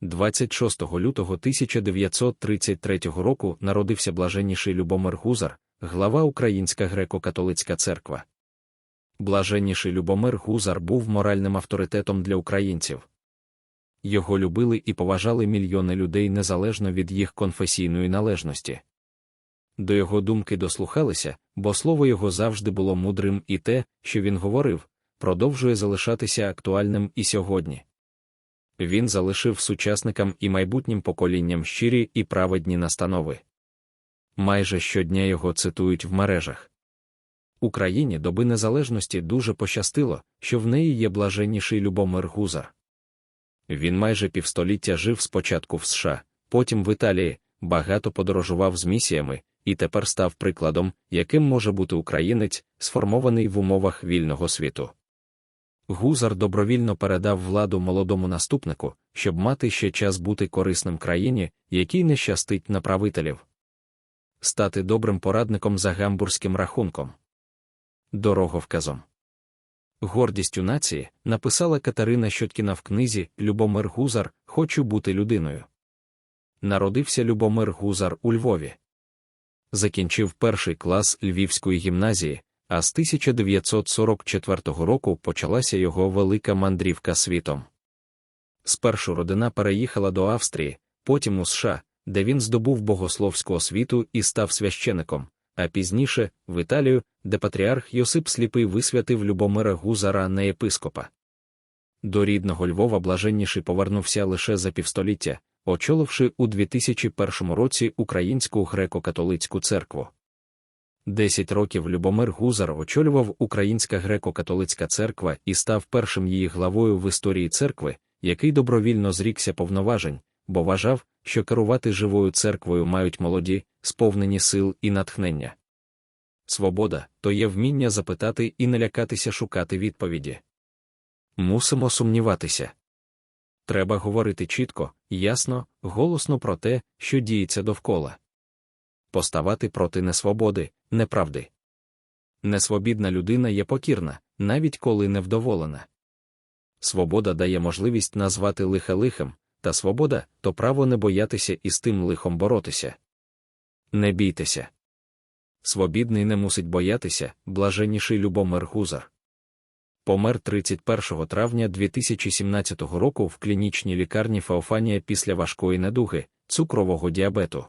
26 лютого 1933 року народився блаженніший Любомир Гузар, глава Українська греко-католицька церква. Блаженніший Любомир Гузар був моральним авторитетом для українців. Його любили і поважали мільйони людей незалежно від їх конфесійної належності. До його думки дослухалися, бо слово його завжди було мудрим, і те, що він говорив, продовжує залишатися актуальним і сьогодні. Він залишив сучасникам і майбутнім поколінням щирі і праведні настанови. Майже щодня його цитують в мережах. Україні доби незалежності дуже пощастило, що в неї є блаженніший Любомир Гузар. Він майже півстоліття жив спочатку в США, потім в Італії, багато подорожував з місіями і тепер став прикладом, яким може бути українець, сформований в умовах вільного світу. Гузар добровільно передав владу молодому наступнику, щоб мати ще час бути корисним країні, якій не щастить на правителів. Стати добрим порадником за гамбурзьким рахунком. Дороговказом. Гордістю нації написала Катерина Щоткіна в книзі Любомир Гузар Хочу бути людиною. Народився Любомир Гузар у Львові. Закінчив перший клас Львівської гімназії, а з 1944 року почалася його велика мандрівка світом. Спершу родина переїхала до Австрії, потім у США, де він здобув богословську освіту і став священиком, а пізніше в Італію, де патріарх Йосип Сліпий висвятив Любомира Гузара на єпископа. До рідного Львова блаженніший повернувся лише за півстоліття, очоливши у 2001 році Українську греко-католицьку церкву. Десять років Любомир Гузар очолював Українська греко-католицька церква і став першим її главою в історії церкви, який добровільно зрікся повноважень, бо вважав, що керувати живою церквою мають молоді, сповнені сил і натхнення. Свобода то є вміння запитати і не лякатися шукати відповіді. Мусимо сумніватися. Треба говорити чітко, ясно, голосно про те, що діється довкола. Поставати проти несвободи, неправди. Несвобідна людина є покірна, навіть коли невдоволена. Свобода дає можливість назвати лихе лихим, та свобода то право не боятися і з тим лихом боротися. Не бійтеся. Свобідний не мусить боятися, блаженніший Любомир Гузар. Помер 31 травня 2017 року в клінічній лікарні Феофанія після важкої недуги, цукрового діабету.